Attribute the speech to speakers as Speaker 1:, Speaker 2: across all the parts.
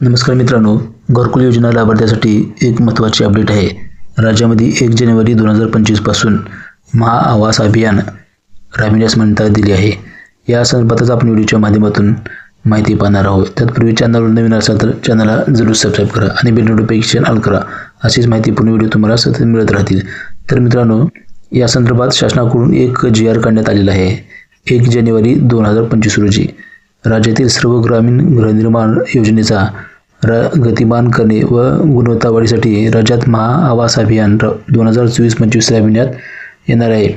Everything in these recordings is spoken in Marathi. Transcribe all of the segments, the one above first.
Speaker 1: नमस्कार मित्रांनो घरकुल योजना लाभार्थ्यासाठी एक महत्त्वाची अपडेट आहे. राज्यामध्ये एक जानेवारी दोन हजार पंचवीसपासून महा आवास अभियान राबविण्यास मान्यता दिली आहे. या संदर्भातच आपण व्हिडिओच्या माध्यमातून माहिती पाहणार आहोत. तत्पूर्वी चॅनलवर नवीन असाल तर चॅनलला जरूर सबस्क्राईब करा आणि बेल नोटिफिकेशन ऑल करा. अशीच माहिती पूर्ण व्हिडिओ तुम्हाला सतत मिळत राहतील. तर मित्रांनो या संदर्भात शासनाकडून एक जी आर काढण्यात आलेला आहे. एक जानेवारी दोन हजार पंचवीस रोजी. राज्यातील सर्व ग्रामीण गृहनिर्माण योजनेचा र गतिमान करणे व गुणवत्ता वाढीसाठी राज्यात महा आवास अभियान र दोन हजार चोवीस पंचवीस राबविण्यात येणार आहे.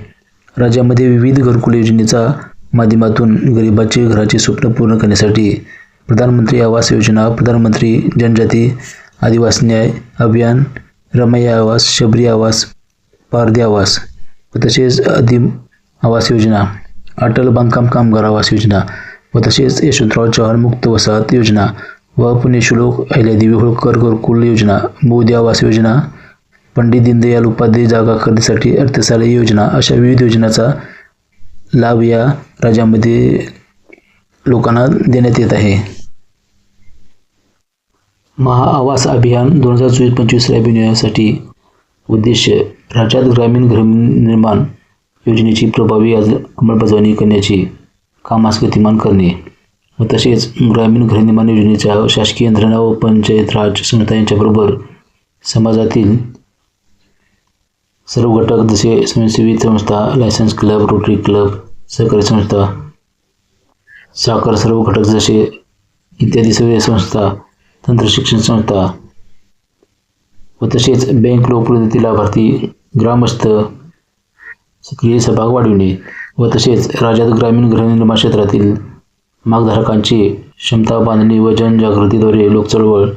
Speaker 1: राज्यामध्ये विविध घरकुल योजनेचा माध्यमातून गरिबाचे घराचे स्वप्न पूर्ण करण्यासाठी प्रधानमंत्री आवास योजना प्रधानमंत्री जनजाती आदिवासी न्याय अभियान रमैया आवास शबरी आवास पारधी आवास व तसेच आदिम आवास योजना अटल बांधकाम कामगार आवास योजना व तसेच यशवंतराव चव्हाण मुक्त वसाहत योजना व पुण्यश्लोक अहिल्यादेवी होळकर गुरुकुल योजना मोदी आवास योजना पंडित दीनदयाल उपाध्याय जागा खरेदीसाठी अर्थसहाय्य योजना अशा विविध योजनांचा लाभ या राज्यामध्ये लोकांना देण्यात येत आहे. महाआवास अभियान दोन हजार चोवीस पंचवीस राबविण्यासाठी उद्देश राज्यात ग्रामीण गृहनिर्माण योजनेची प्रभावी आज अंमलबजावणी करण्याची कामास गतिमान करणे व तसेच ग्रामीण गृहनिर्माण योजनेच्या शासकीय यंत्रणा व पंचायत राज संस्था यांच्याबरोबर समाजातील सर्व घटक जसे स्वयंसेवी संस्था लायसन्स क्लब रोटरी क्लब सहकारी संस्था साखर सर्व घटक जसे इत्यादी सर्व संस्था तंत्रशिक्षण संस्था व तसेच बँक लोकप्रतिनिधी लाभार्थी ग्रामस्थ सक्रिय सहभाग वाढविणे. व तसेच राज्यात ग्रामीण गृहनिर्माण क्षेत्रातील मागधारकांची क्षमता बांधणी व जनजागृतीद्वारे लोकचळवळ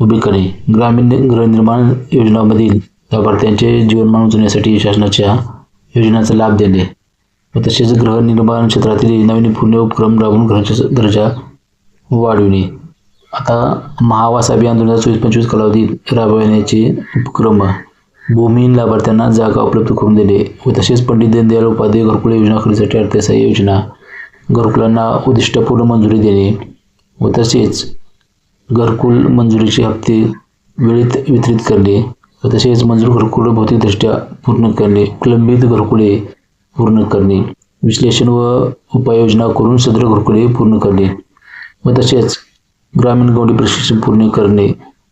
Speaker 1: उभी करणे. ग्रामीण गृहनिर्माण योजनांमधील लाभार्थ्यांचे जीवनमान उंचवण्यासाठी शासनाच्या योजनांचा लाभ देणे व तसेच गृहनिर्माण क्षेत्रातील नवीनपूर्ण उपक्रम राबवून घराचा दर्जा वाढविणे. आता महावास अभियान दोन हजार चोवीस पंचवीस कालावधीत राबविण्याचे उपक्रम भूमिहीन लाभार्थ्यांना जागा उपलब्ध करून देणे व तसेच पंडित दीनदयाल उपाध्याय घरकुल योजना खरेदीसाठी अर्थसहाय्य योजना घरकुलांना उद्दिष्टपूर्ण मंजुरी देणे व तसेच घरकुल मंजुरीचे हप्ते वेळेत वितरित करणे. व तसेच मंजूर घरकुल भौतिकदृष्ट्या पूर्ण करणे. विलंबित घरकुले पूर्ण करणे. विश्लेषण व उपाययोजना करून सदर घरकुले पूर्ण करणे. व तसेच ग्रामीण गौडी प्रशिक्षण पूर्ण करणे.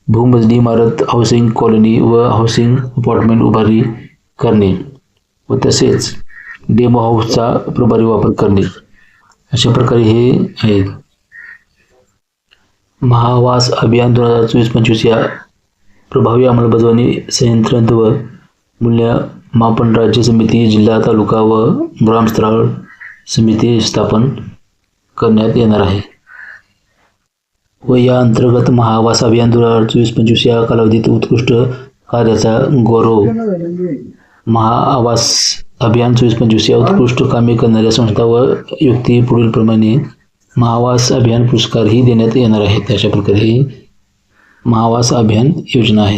Speaker 1: बहुमजली इमारत हाऊसिंग कॉलनी व हाऊसिंग अपार्टमेंट उभारी करणे व तसेच डेमो हाऊसचा प्रभारी वापर करणे. अशा प्रकारे हे आहेत. महावास अभियान दोन हजार चोवीस पंचवीस या प्रभावी अंमलबजावणी संयंत्र व मूल्यमापन राज्य समिती जिल्हा तालुका व ग्रामस्तरावर समिती स्थापन करण्यात येणार आहे. व या अंतर्गत महावास अभियान दोन हजार चोवीस पंचवीस या कालावधीत उत्कृष्ट कार्याचा गौरव महाआवास अभियान चोवीस पंचवीस या उत्कृष्ट कामे करणाऱ्या संस्था व व्यक्ती पुढीलप्रमाणे महावास अभियान पुरस्कारही देण्यात येणार आहेत. अशा प्रकारे ही महावास अभियान योजना आहे.